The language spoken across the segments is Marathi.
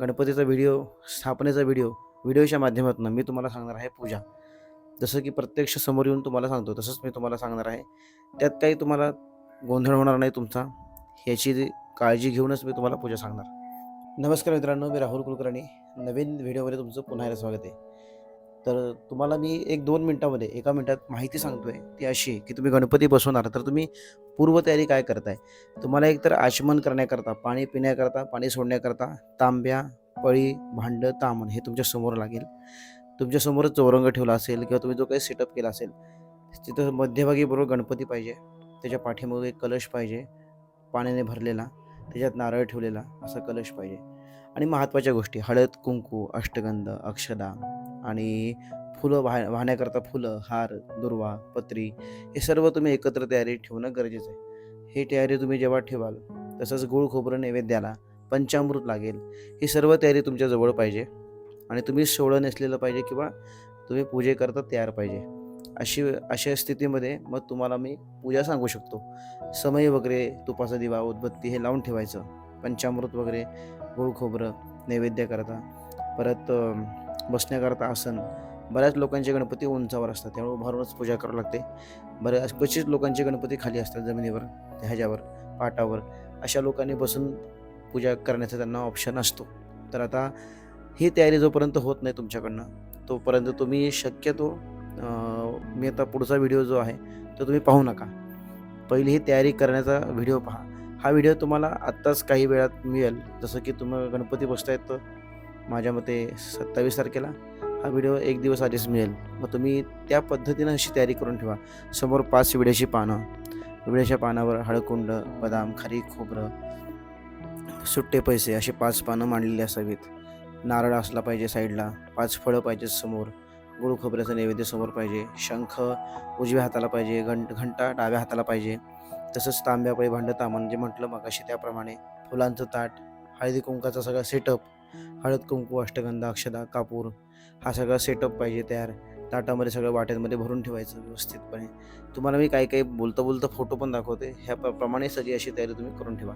गणपतीचा व्हिडिओ स्थापनेचा व्हिडिओ व्हिडिओच्या माध्यमातून मी तुम्हाला सांगणार आहे पूजा. जसं की प्रत्यक्ष समोर येऊन तुम्हाला सांगतो तसंच मी तुम्हाला सांगणार आहे. त्यात काही तुम्हाला गोंधळ होणार नाही तुमचा ह्याची काळजी घेऊनच मी तुम्हाला पूजा सांगणार. नमस्कार मित्रांनो मी राहुल कुलकर्णी. नवीन व्हिडिओमध्ये तुमचं पुन्हा स्वागत आहे. तर तुम्हाला मी एक दोन मिनटामध्ये एका मिनटात माहिती सांगतो आहे ती अशी आहे की तुम्ही गणपती बसवणार तर तुम्ही पूर्वतयारी काय करताय? तुम्हाला एकतर आचमन करण्याकरता पाणी पिण्याकरता पाणी सोडण्याकरता तांब्या पळी भांडं तामण हे तुमच्यासमोर लागेल. तुमच्यासमोरच चौरंग ठेवला असेल किंवा तुम्ही जो काही सेटअप केला असेल तिथं मध्यभागी बरोबर गणपती पाहिजे. त्याच्या पाठीमागे एक कलश पाहिजे पाण्याने भरलेला त्याच्यात नारळ ठेवलेला असा कलश पाहिजे. आणि महत्त्वाच्या गोष्टी हळद कुंकू अष्टगंध अक्षदा आणि फुलं वाह वाहण्याकरता फुलं हार दुर्वा पत्री हे सर्व तुम्ही एकत्र तयारी ठेवणं गरजेचं आहे. ही तयारी तुम्ही जेव्हा ठेवाल तसंच गुळ खोबरं नैवेद्याला पंचामृत लागेल ही सर्व तयारी तुमच्याजवळ पाहिजे आणि तुम्ही सोळं नेसलेलं पाहिजे किंवा तुम्ही पूजेकरता तयार पाहिजे. अशी अशा स्थितीमध्ये मग तुम्हाला मी पूजा सांगू शकतो. समय वगैरे तुपाचा दिवा उदबत्ती हे लावून ठेवायचं. पंचामृत वगैरे गुळ खोबरं नैवेद्य करता. परत बसण्याकरता आसन. बऱ्याच लोकांचे गणपती उंचावर असतात. त्यामुळे उभारूनच पूजा करावी लागते. बऱ्याच क्वचित लोकांचे गणपती खाली असतात जमिनीवर ह्याच्यावर पाटावर. अशा लोकांनी बसून पूजा करण्याचा त्यांना ऑप्शन असतो. तर आता ही तयारी जोपर्यंत होत नाही तुमच्याकडनं तोपर्यंत तुम्ही शक्यतो मी आता पुढचा व्हिडिओ जो आहे तो तुम्ही पाहू नका. पहिली ही तयारी करण्याचा व्हिडिओ पहा. हा व्हिडिओ तुम्हाला आत्ताच काही वेळात मिळेल. जसं की तुम्ही गणपती बसतायत तर माझ्या मते सत्तावीस तारखेला हा व्हिडिओ एक दिवस आधीच मिळेल. मग तुम्ही त्या पद्धतीनं अशी तयारी करून ठेवा. समोर पाच विड्याची पानं. विड्याच्या पानावर हळकुंड बदाम खारी खोबरं सुट्टे पैसे असे पाच पानं मांडलेली असावीत. नारळ असला पाहिजे साईडला पाच फळं पाहिजे समोर गुळ खोबऱ्याचं नैवेद्य समोर पाहिजे शंख उजव्या हाताला पाहिजे घंट घंटा डाव्या हाताला पाहिजे. तसंच तांब्यापळी भांडं तामण जे म्हटलं मग अशी त्याप्रमाणे फुलांचं ताट हळदी कुंकाचा सगळा सेटअप हळद कुंकू अष्टगंधा अक्षदा कापूर हा सगळा सेटअप पाहिजे तयार. ताटामध्ये सगळं वाट्यांमध्ये भरून ठेवायचं व्यवस्थितपणे. तुम्हाला मी काही काही बोलता बोलता फोटो पण दाखवते. ह्या प्र- प्रमाणे सगळी अशी तयारी तुम्ही करून ठेवा.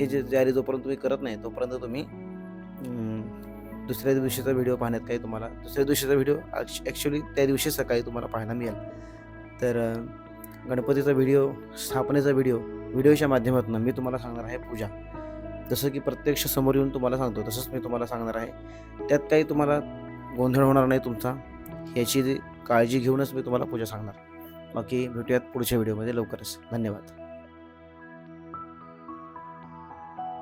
ही जी तयारी जोपर्यंत तुम्ही करत नाही तोपर्यंत तुम्ही दुसऱ्या दिवशीचा व्हिडिओ पाहण्यात काही तुम्हाला दुसऱ्या दिवशीचा व्हिडिओ ॲक्च्युली त्या दिवशी सकाळी तुम्हाला पाहायला मिळेल. तर गणपतीचा व्हिडिओ स्थापनेचा व्हिडिओ व्हिडिओच्या माध्यमातून मी तुम्हाला सांगणार आहे पूजा. जसं की प्रत्यक्ष समोर येऊन तुम्हाला सांगतो तसंच मी तुम्हाला सांगणार आहे. त्यात काही तुम्हाला गोंधळ होणार नाही तुमचा. ह्याची काळजी घेऊनच मी तुम्हाला पूजा सांगणार. बाकी भेटूयात पुढच्या व्हिडिओमध्ये लवकरच. धन्यवाद.